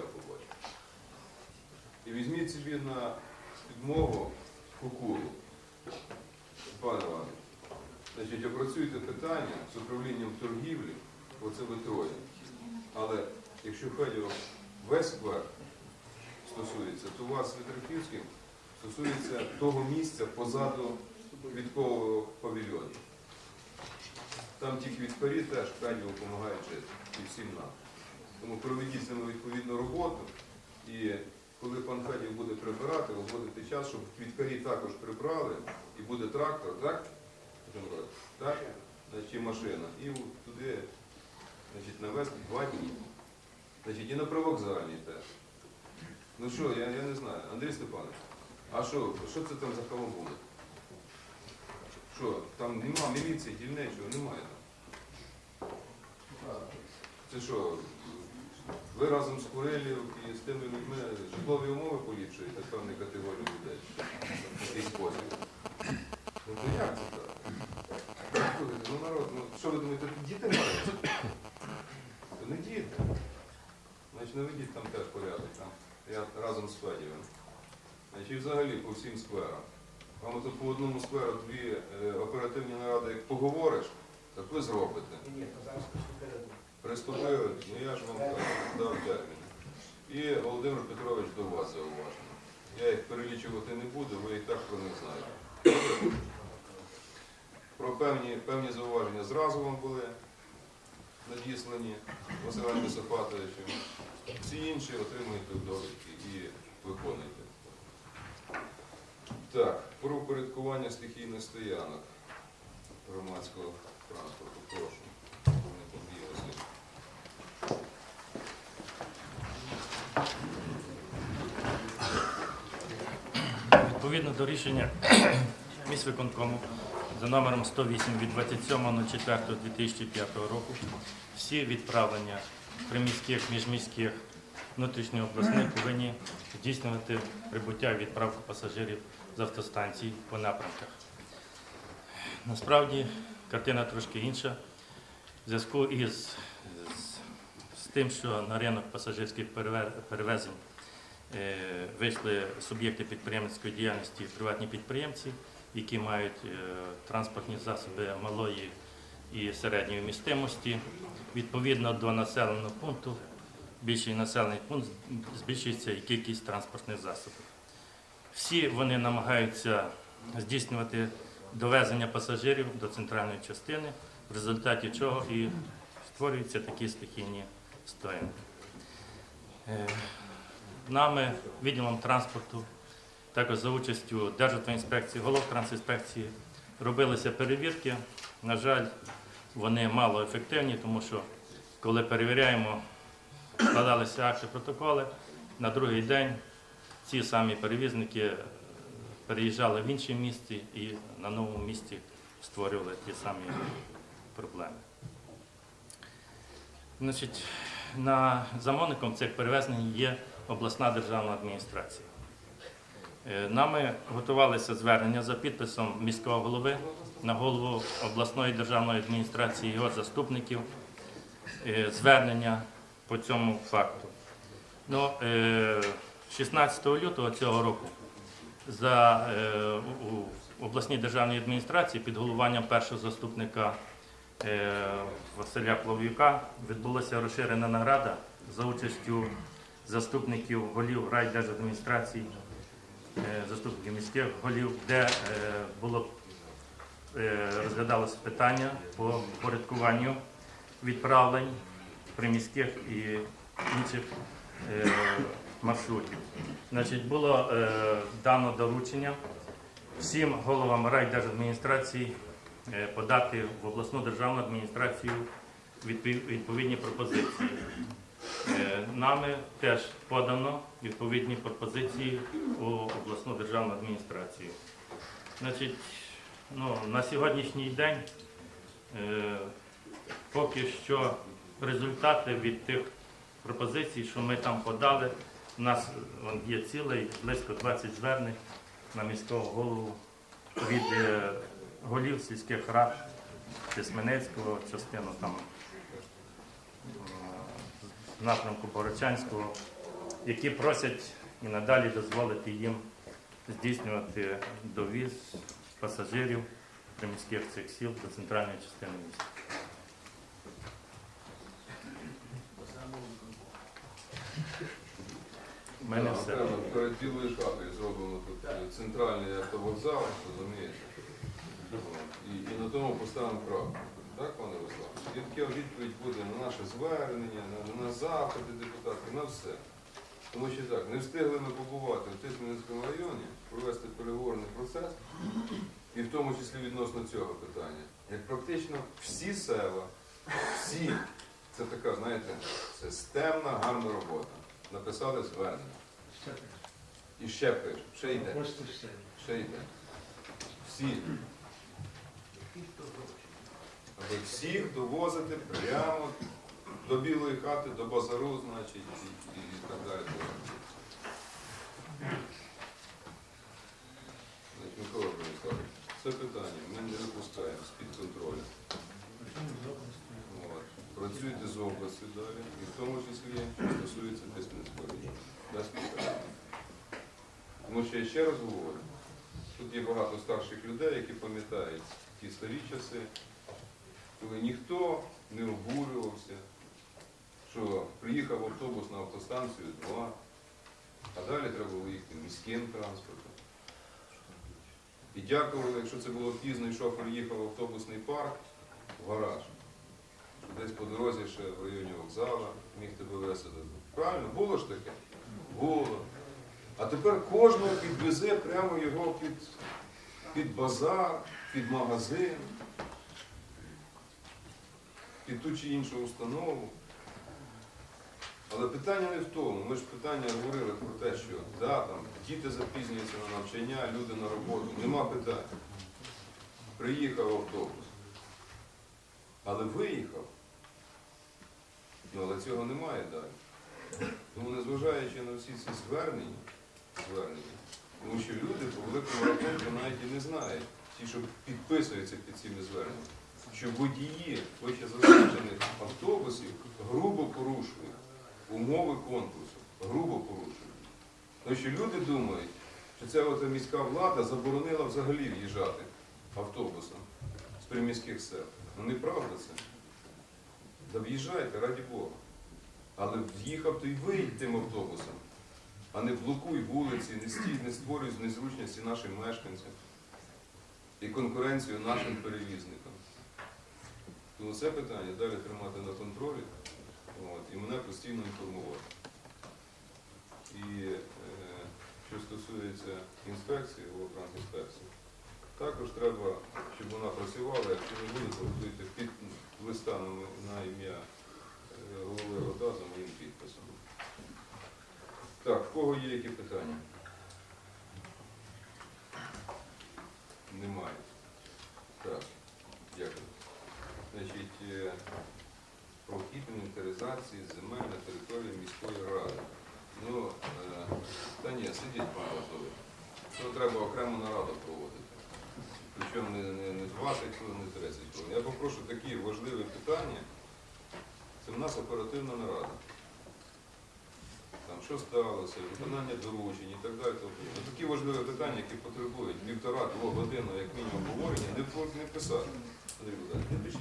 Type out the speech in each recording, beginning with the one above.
я побачив. І візьміть собі на підмогу кукуру. Пане Іване, значить, опрацюйте питання з управлінням торгівлі, оце ви троє. Але якщо Федів весь сквер стосується, то у вас Вітрихівським стосується того місця позаду квіткового павільйону. Там ті квіткарі теж Федів допомагає жити і всім нам. Тому проведіть з відповідну роботу і коли пан Федів буде прибирати, розводити час, щоб квіткарі також прибрали, і буде трактор, так? Так? Значить, машина. І туди значить, навести два дні. Значить, і на привокзальній теж. Ну що, я, я не знаю. Андрій Степанович, а що, що це там за каламбури? Що, там нема міліції, дільничого, немає там. Це що, ви разом з Курилів і з тими людьми житлові умови поліпшуєте певної категорії людей? Такий спосіб. Ну то як це так? Ну народ, ну що ви думаєте, діти мають? Це не діти. Значить, наведіть там теж порядок. Там. Я разом з Федієм. Значить, і взагалі по всім скверам. Вам тут по одному скверу дві е, оперативні наради, як поговориш, так ви зробите. Ні, то зараз попереду. Приступили, ну я ж вам дав термін. І Володимир Петрович до вас зауважено. Я їх перелічувати не буду, ви і так про них знаєте. Про певні, певні зауваження зразу вам були надіслані Василем Месопатовичем. Всі інші отримуйте довідки і виконуйте. Так, про упорядкування стихійних стоянок громадського транспорту. Прошу. Відповідно до рішення міськвиконкому за номером 108 від 27.04.2005 року всі відправлення приміських, міжміських, внутрішньообласних повинні здійснювати прибуття і відправку пасажирів з автостанцій по напрямках. Насправді картина трошки інша. В зв'язку із з, з тим, що на ринок пасажирських перевезень вийшли суб'єкти підприємницької діяльності, приватні підприємці, які мають е, транспортні засоби малої і середньої вмістимості. Відповідно до населеного пункту, більший населений пункт збільшується і кількість транспортних засобів. Всі вони намагаються здійснювати довезення пасажирів до центральної частини, в результаті чого і створюються такі стихійні стоянки. Нами, відділом транспорту, також за участю Державтоінспекції, голов трансінспекції, робилися перевірки. На жаль, вони мало ефективні, тому що коли перевіряємо, складалися акти протоколи, на другий день ці самі перевізники переїжджали в інше місце і на новому місці створювали ті самі проблеми. Значить, на замовником цих перевезень є обласна державна адміністрація. Е, Нами готувалися звернення за підписом міського голови на голову обласної державної адміністрації, його заступників, е, звернення по цьому факту. Ну, е, 16 лютого цього року за е, обласній державній адміністрації під головуванням першого заступника е, Василя Плав'юка відбулася розширена нарада за участю заступників голів райдержадміністрації, е, заступників міських голів, де е, було е, розглядалося питання по порядкуванню відправлень приміських і інших маршрутів. Значить, було дано доручення всім головам райдержадміністрації подати в обласну державну адміністрацію відповідні пропозиції. Е, Нами теж подано відповідні пропозиції у обласну державну адміністрацію. Значить, ну, на сьогоднішній день е, поки що результати від тих пропозицій, що ми там подали, у нас є цілий близько 20 звернень на міського голову від е, голів сільських рад Тисменецького, частину там напрямку Борочанського, які просять і надалі дозволити їм здійснювати довіз пасажирів приміських цих сіл до центральної частини міста. У мене все. Перед білою хатою зроблено тут центральний автовокзал, розумієте? І, і на тому поставимо крапку. Так, пане Руслан? Така відповідь буде на наше звернення, на, на запити депутатів, на все. Тому що так, не встигли ми побувати в Тисменському районі, провести переговорний процес, і в тому числі відносно цього питання. Як практично всі села, всі, це така, знаєте, системна, гарна робота. Написали звернення. І ще пишуть, ще йде, ще йде. Всі. Аби всіх довозити прямо до білої хати, до базару, значить, і, і, так далі. Микола Бориславович, це питання ми не випускаємо з-під контролю. Працюйте з областю далі, і в тому числі, стосується Тисменського району. Тому що я ще раз говорю, тут є багато старших людей, які пам'ятають ті старі часи, коли ніхто не обурювався, що приїхав автобус на автостанцію два, а далі треба було їхати міським транспортом. І дякували, якщо це було пізно, і шофер їхав в автобусний парк в гараж. Десь по дорозі ще в районі вокзала міг тебе висадити. Правильно, було ж таке? Було. А тепер кожного підвезе прямо його під, під базар, під магазин, під ту чи іншу установу. Але питання не в тому. Ми ж питання говорили про те, що да, там, діти запізнюються на навчання, люди на роботу. Нема питань. Приїхав автобус. Але виїхав. Ну, але цього немає далі. Тому незважаючи на всі ці звернення, звернення, тому що люди по великому рахунку навіть і не знають, ті, що підписуються під цими зверненнями, що водії вище зазначених автобусів грубо порушують умови конкурсу, грубо порушують. Тому що люди думають, що ця от міська влада заборонила взагалі в'їжджати автобусом з приміських сел. Ну неправда це. Да в'їжджайте, раді Бога. Але в'їхав, то й виїдь тим автобусом, а не блокуй вулиці, не стій, не створюй незручності нашим мешканцям і конкуренцію нашим перевізникам. Тому це питання далі тримати на контролі от, і мене постійно інформувати. І е, що стосується інспекції, інспекції, також треба, щоб вона працювала, якщо не буде, готуйте під листа на, на ім'я е, голови ОДА за моїм підписом. Так, в кого є які питання? Немає. Так. Значить, е, про вхід інвентаризації земель на території міської ради. Ну, е, та ні, сидіть, пане Василь. Це треба окрему нараду проводити. Причому не, не, не 20 хвилин, не 30 хвилин. Я попрошу такі важливі питання. Це в нас оперативна нарада. Там, що сталося, виконання доручень і так далі. Тобто, такі важливі питання, які потребують півтора-двох годин, як мінімум, обговорення, не писати. Не пишіть.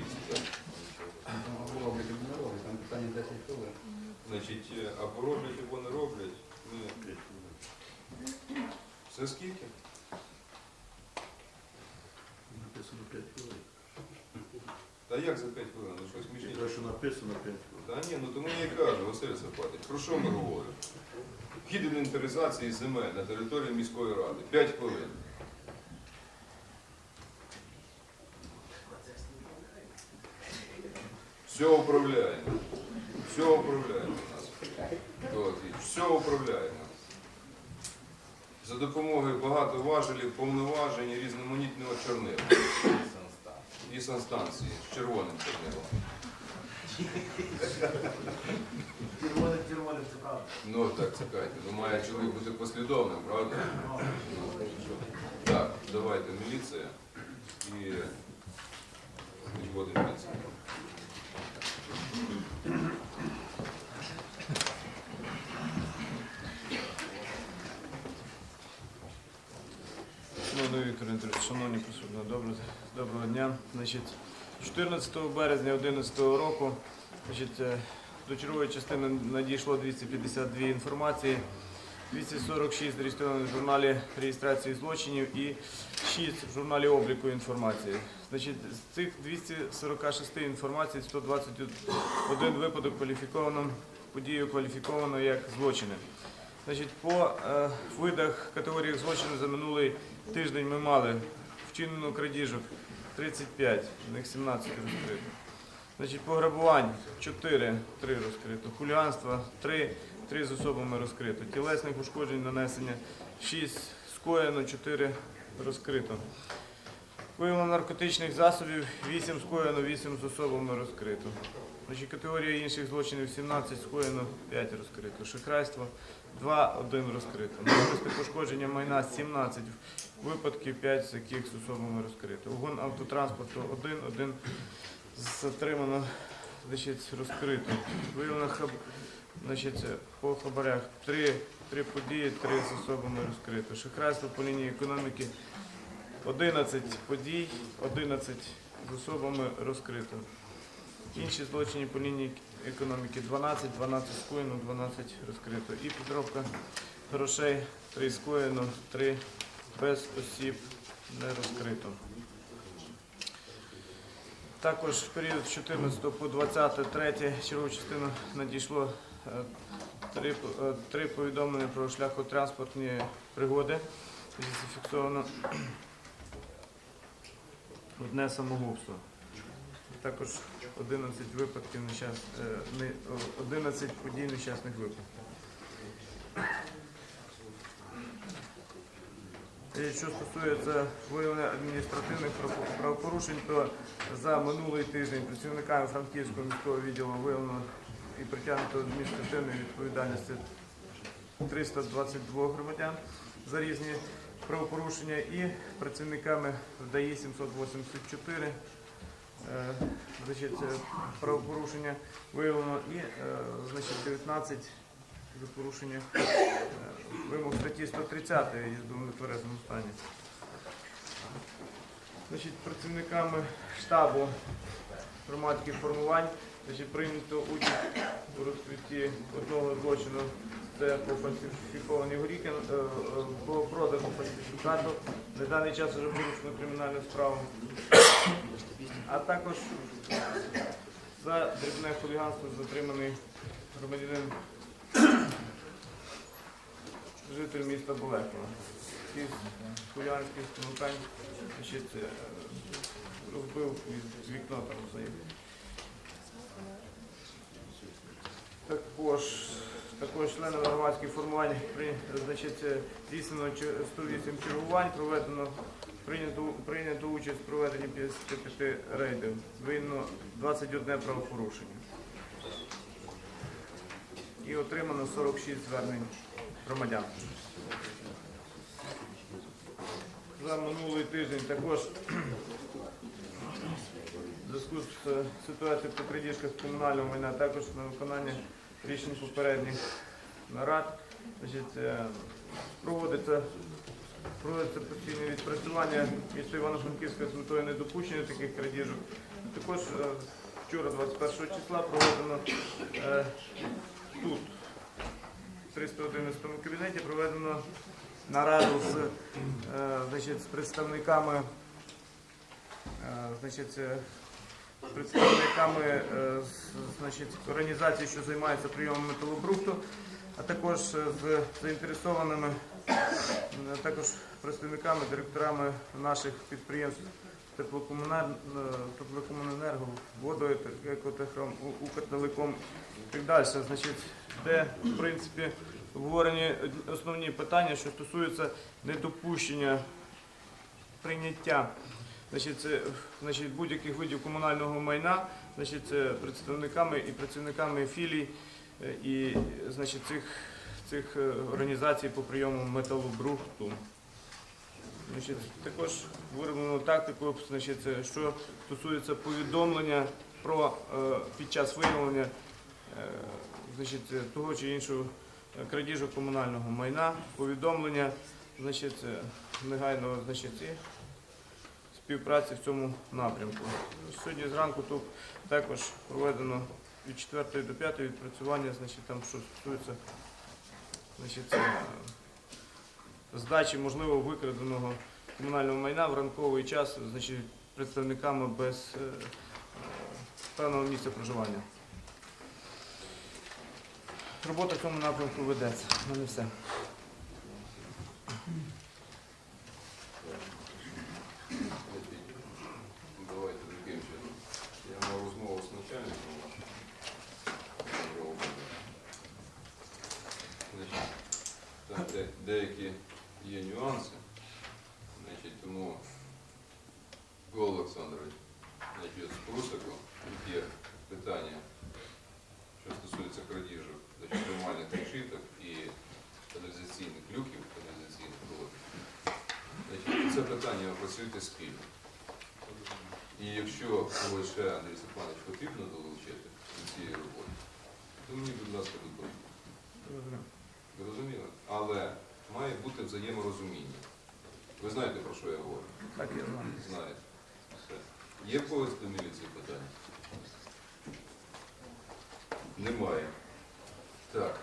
Роблять або не роблять, там питання 10 хвилин. Значить, або роблять, або не роблять. Ми... Це скільки? Написано 5 хвилин. Та як за 5 хвилин? Ну що, смішніше? Те, що написано 5 хвилин. Та ні, ну тому я і кажу, Василь Сапатич, про що ми говоримо? Вхід інвентаризації земель на території міської ради. 5 хвилин. Все управляємо. Все управляємо нас. Все управляємо. За допомогою багато важелів, повноважень різноманітного чорнила. І санстанції з червоним чорнилом. Червоних, червоних цікаво. Ну так чекайте, ну має чоловік бути послідовним, правда? Ну. Так, давайте міліція і відводимо міліцію. Шановний Віктор Анатолійович, шановні присутні, доброго, дня. Значить, 14 березня 2011 року значить, е, до чергової частини надійшло 252 інформації, 246 зареєстровано в журналі реєстрації злочинів і 6 в журналі обліку інформації. Значить, з цих 246 інформацій 121 випадок кваліфіковано подію кваліфіковано як злочини. Значить, по е, видах категоріях злочину за минулий тиждень ми мали вчинено крадіжок 35, з них 17 розкрито. Значить, пограбувань 4, 3 розкрито, хуліганства 3, 3 з особами розкрито, тілесних ушкоджень нанесення 6, скоєно 4 розкрито. Виявлено наркотичних засобів 8 скоєно, 8 з особами розкрито. Значить, категорія інших злочинів 17 скоєно, 5 розкрито. Шахрайство 2, 1 розкрито. Навмисне пошкодження майна 17 випадків, 5 з яких з особами розкрито. Угон автотранспорту 1, 1 затримано, значить, розкрито. Виявлено значить, по хабарях 3, 3 події, 3 з особами розкрито. Шахрайство по лінії економіки 11 подій, 11 з особами розкрито. Інші злочини по лінії економіки 12, 12 скоєно, 12 розкрито. І підробка грошей 3 скоєно, 3 без осіб не розкрито. Також в період з 14 по 23 чергову частину надійшло е, три, е, три повідомлення про шляхотранспортні пригоди. Зафіксовано одне самогубство. Також 11 випадків нещас... е, не- о, 11 подій нещасних випадків. І що стосується виявлення адміністративних правопорушень, то за минулий тиждень працівниками Франківського міського відділу виявлено і притягнуто адміністративної відповідальності 322 громадян за різні правопорушення і працівниками ДАІ 784 е, значить, е, правопорушення виявлено і е, значить, 19 за порушення вимог статті 130 їзду в нетверезому стані. Значить, працівниками штабу громадських формувань прийнято участь у розкритті одного злочину. Це по фальсифікованій горіки, е, е, по продажу фальсифікату. На даний час вже порушено кримінальну справу. А також за дрібне хуліганство затриманий громадянин житель міста Болехова. Із хуліганських спонукань значить, е, розбив вікно там заїв. Також, також членами громадських формувань е, здійснено 108 чергувань, проведено прийнято, прийнято участь в проведенні 55 рейдів. Виявлено 21 правопорушення. І отримано 46 звернень громадян. За минулий тиждень також в зв'язку з е, ситуацією по крадіжках комунального майна, також на виконання рішень попередніх нарад. Е, проводиться, проводиться постійне відпрацювання міста Івано-Франківська з метою недопущення таких крадіжок. Також е, вчора, 21 числа, проведено е, тут, в 311 кабінеті, проведено нараду з, е, значить, з представниками е, значить, е, представниками е, значить, організацій, що займаються прийомом металобрухту, а також е, з заінтересованими е, також представниками, директорами наших підприємств теплокомуненерго, водоекотехром, Укртелеком і так далі. Значить, де, в принципі, обговорені основні питання, що стосуються недопущення прийняття значить, значить, будь-яких видів комунального майна значить, представниками і працівниками філій е, і значить, цих, цих е, організацій по прийому металобрухту. Значить, також вироблено тактику, значить, е, що стосується повідомлення про під час виявлення значить, того чи іншого крадіжу комунального майна, повідомлення значить, негайного значить, співпраці в цьому напрямку. Сьогодні зранку тут також проведено від 4 до 5 відпрацювання, значить, там, що стосується значить, е, здачі можливо викраденого комунального майна в ранковий час значить, представниками без е, певного місця проживання. Робота в цьому напрямку ведеться. У мене все. Давайте таким чином. Я мав розмову з начальником вашим. Значить, там де, деякі є нюанси. Значить, тому Микола Олександрович, значить, з Прусиком є питання, що стосується крадіжок, значить, нормальних решіток і каналізаційних люків, каналізаційних колодів. Значить, це опрацюйте спільно. І якщо ще Андрій Степанович потрібно долучити до цієї роботи, то мені, будь ласка, допоможіть. Ви розуміли? Але має бути взаєморозуміння. Ви знаєте, про що я говорю? Так, я знаю. Знаєте. Все. Є когось до міліції питання? Немає. Так.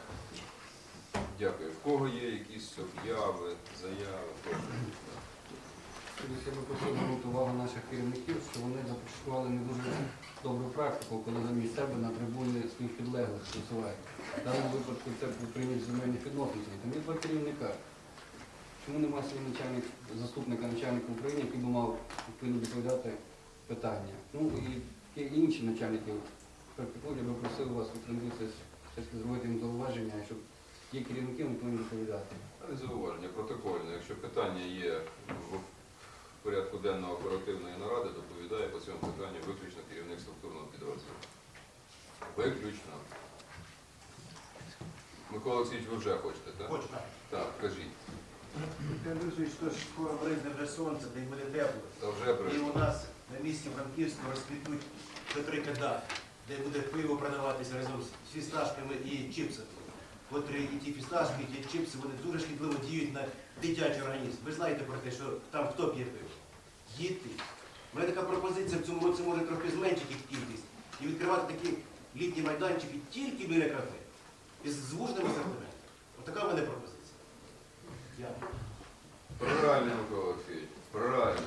Дякую. В кого є якісь обяви, заяви? Я би просив звернути увагу наших керівників, що вони започаткували не дуже добру практику, коли замість себе на трибуни своїх підлеглих просувають. В даному випадку це прийняти земельних відносин. Там є два керівника. Чому нема свого начальник, заступника начальника України, який би мав відповідно доповідати питання? Ну і є інші начальники я би просив вас зробити їм зауваження, щоб є керівники, вони повинні доповідати. Але зауваження протокольне. Якщо питання є в порядку денного оперативної наради, доповідає по цьому питанню виключно керівник структурного підрозділу. Виключно. Микола Олексійович, ви вже хочете, так? Хочу так. Так, кажіть. Кажуть, що ж скоро бризне вже сонце, й буде тепло. Та вже І у нас на місці Франківську розквітуть Петрика де буде пиво продаватися разом з фісташками і чіпсами. Котрі і ті фісташки, і ті чіпси, вони дуже шкідливо діють на дитячий організм. Ви знаєте про те, що там хто п'є пиво? Діти. У мене така пропозиція в цьому році може трохи зменшити кількість і відкривати такі літні майданчики тільки біля кафе. Із звуженим асортиментом. Отака в мене пропозиція. Дякую. Правильно, Микола Олексійович, правильно.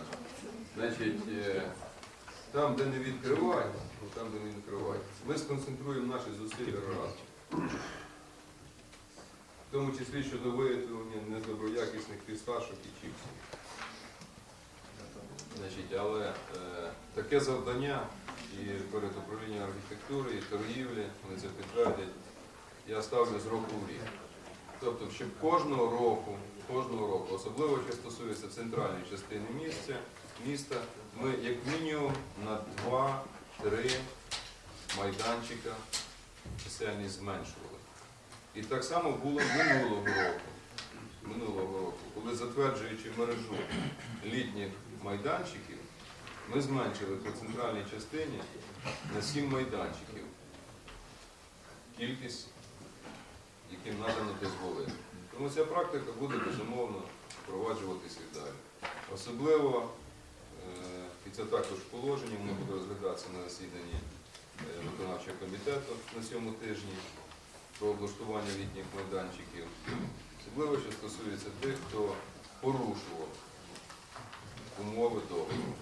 Значить, е, там, де не відкривають, ну, там, де не відкривають, ми сконцентруємо наші зусилля раз. В тому числі щодо виготовлення недоброякісних фісташок і чіпсів. Значить, але е, таке завдання і перед управлінням архітектури, і торгівлі, вони це підтвердять, я ставлю з року в рік. Тобто, щоб кожного року, кожного року, особливо що стосується центральної частини місця, міста, ми як мінімум на два-три майданчика чисельність зменшували. І так само було минулого року. Минулого року, коли затверджуючи мережу літніх майданчиків, ми зменшили по центральній частині на сім майданчиків кількість яким надано дозволити. Тому ця практика буде безумовно впроваджуватися і далі. Особливо, е, і це також положення, воно буде розглядатися на засіданні е, виконавчого комітету на цьому тижні про облаштування літніх майданчиків. Особливо, що стосується тих, хто порушував умови договору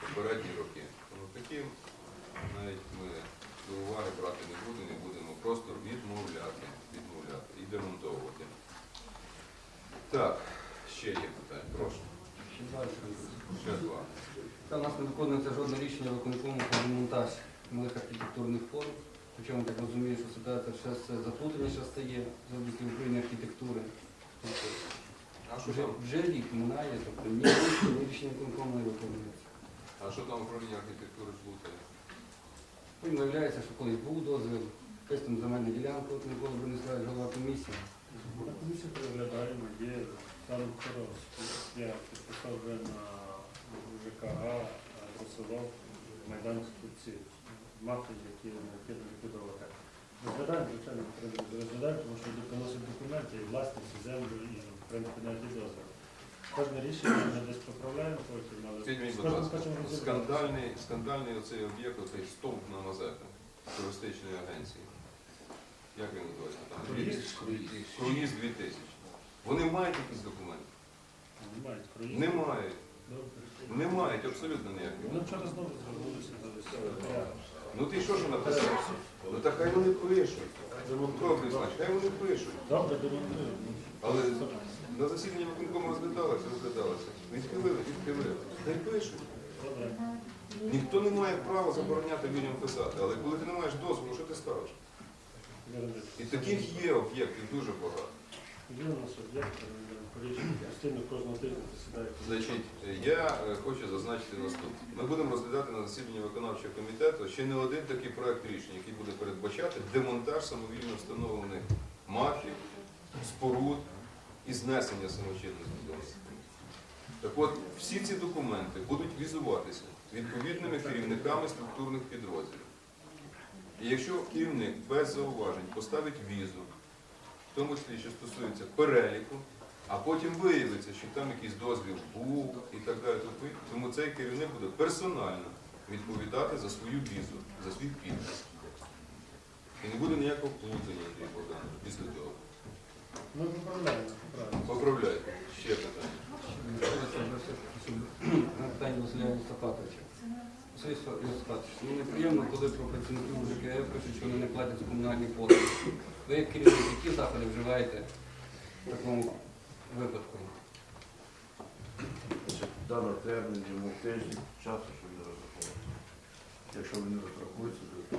попередні роки. Тому таким навіть ми до уваги брати не будемо і будемо просто відмовляти, відмовляти і демонтовувати. Так, ще є питання, прошу. Ще два. Та у нас не виконується жодне рішення виконкому про демонтаж малих архітектурних форм. Причому так розумію, що ситуація ще все заплутаніша стає з області управління архітектури. Тобто А що Вже, там? вже рік минає, тобто ні рішення, ні рішення виконкому не виконується. А що там управління архітектури плутає? Потім виявляється, що колись був дозвіл, якась там земельна ділянка, от Микола Брониславович, голова комісії. На комісію переглядаємо, є Саром Хорос, я підписав вже на ЖКГ, просував майданські ці мати, які необхідно ліквідувати. Розглядаємо, звичайно, треба розглядаємо, тому що йдуть поносять документи, і власність, і землю, і в принципі навіть і дозвіл. Кожне рішення ми десь поправляємо потім, але Скажіть мені, з будь кожним ласка, хочемо розібратися. скандальний, скандальний оцей об'єкт, оцей стовп на Мазепи, туристичної агенції. Як він називається там? Круїз 2000. Вони мають якісь документи? Немає проїзду. Не мають. Добре. Не мають абсолютно ніяких. Вони вчора знову звернулися до. Ну ти що ж написав? Ну так хай вони пишуть. Микола Борисович, хай вони пишуть. Але на засіданні виконкому розглядалося, розглядалося. Відхилили, відхилили. Хай пишуть. Ніхто не має права забороняти людям писати, але коли ти не маєш дозволу, що ти скажеш? І таких є об'єктів дуже багато. Засідає. Значить, я е, хочу зазначити наступне. Ми будемо розглядати на засіданні виконавчого комітету ще не один такий проект рішення, який буде передбачати демонтаж самовільно встановлених мафій, споруд і знесення самочинних відомостей. Так от, всі ці документи будуть візуватися відповідними керівниками структурних підрозділів. І якщо керівник без зауважень поставить візу, в тому числі, що стосується переліку, а потім виявиться, що там якийсь дозвіл був і так далі, тому цей керівник буде персонально відповідати за свою візу, за свій підпис. І не буде ніякого плутання, Андрій Богданович, після того. Ми поправляємо, поправляємо. Поправляйте. Ще питання. Питання Василя Євстафатовича. Василь ну неприємно, коли про працівників ЖКФ пишуть, що вони не платять комунальні послуги. Ви як керівник, які заходи вживаєте в такому випадку? Дано термін йому тиждень часу, щоб він розрахувався. Якщо він не розрахується, то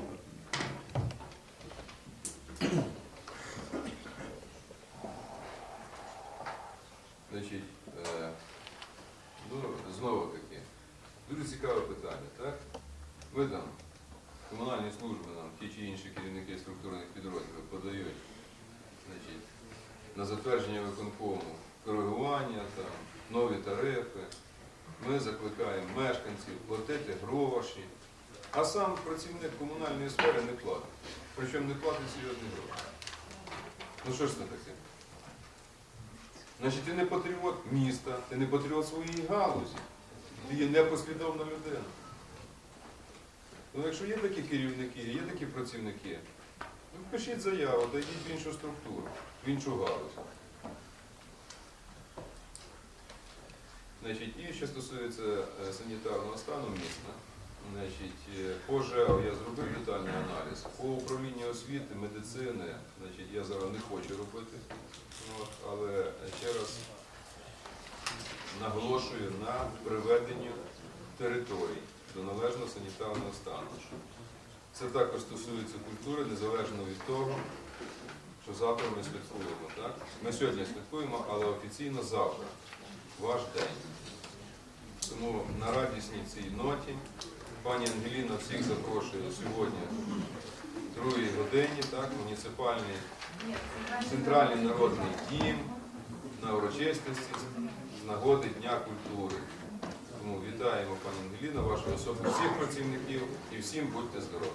Значить, е, ну, знову таки, дуже цікаве питання, так? Ви там, комунальні служби нам, ті чи інші керівники структурних підрозділів подають значить, на затвердження виконкому коригування, там, нові тарифи. Ми закликаємо мешканців платити гроші, а сам працівник комунальної сфери не платить. Причому не платить серйозні гроші. Ну що ж це таке? Значить, ти не патріот міста, ти не патріот своєї галузі, ти є непослідовна людина. Ну, якщо є такі керівники, є такі працівники, ну, пишіть заяву, та йдіть в іншу структуру, в іншу галузь. Значить, і що стосується е, санітарного стану міста, значить, е, по ЖЕО я зробив детальний аналіз. По управлінню освіти, медицини, значить, я зараз не хочу робити. Але ще раз наголошую на приведенню територій до належного санітарного стану. Це також стосується культури, незалежно від того, що завтра ми святкуємо. Так? Ми сьогодні святкуємо, але офіційно завтра, ваш день. Тому на радісній цій ноті пані Ангеліна всіх запрошує сьогодні в другій годині, так, муніципальний центральний народний дім на урочистості з нагоди Дня культури. Тому вітаємо пані Ангеліна, вашу особу, всіх працівників і всім будьте здорові.